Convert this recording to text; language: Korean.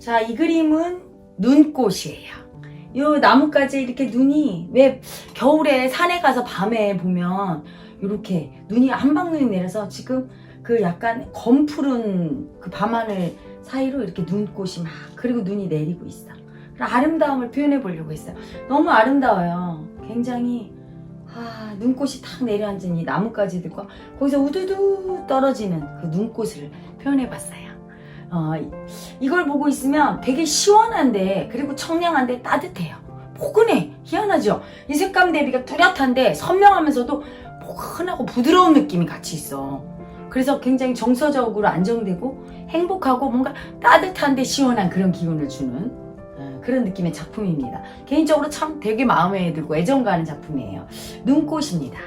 자, 이 그림은 눈꽃이에요. 요 나뭇가지 이렇게 눈이 왜 겨울에 산에 가서 밤에 보면 이렇게 눈이 한방눈이 내려서 지금 그 약간 검푸른 그 밤하늘 사이로 이렇게 눈꽃이 막 그리고 눈이 내리고 있어. 아름다움을 표현해 보려고 했어요. 너무 아름다워요. 굉장히 아, 눈꽃이 탁 내려앉은 이 나뭇가지들과 거기서 우두두 떨어지는 그 눈꽃을 표현해 봤어요. 어, 이- 이걸 보고 있으면 되게 시원한데 그리고 청량한데 따뜻해요. 포근해. 희한하죠? 이 색감 대비가 뚜렷한데 선명하면서도 포근하고 부드러운 느낌이 같이 있어. 그래서 굉장히 정서적으로 안정되고 행복하고 뭔가 따뜻한데 시원한 그런 기운을 주는 어, 그런 느낌의 작품입니다. 개인적으로 참 되게 마음에 들고 애정 가는 작품이에요. 눈꽃입니다.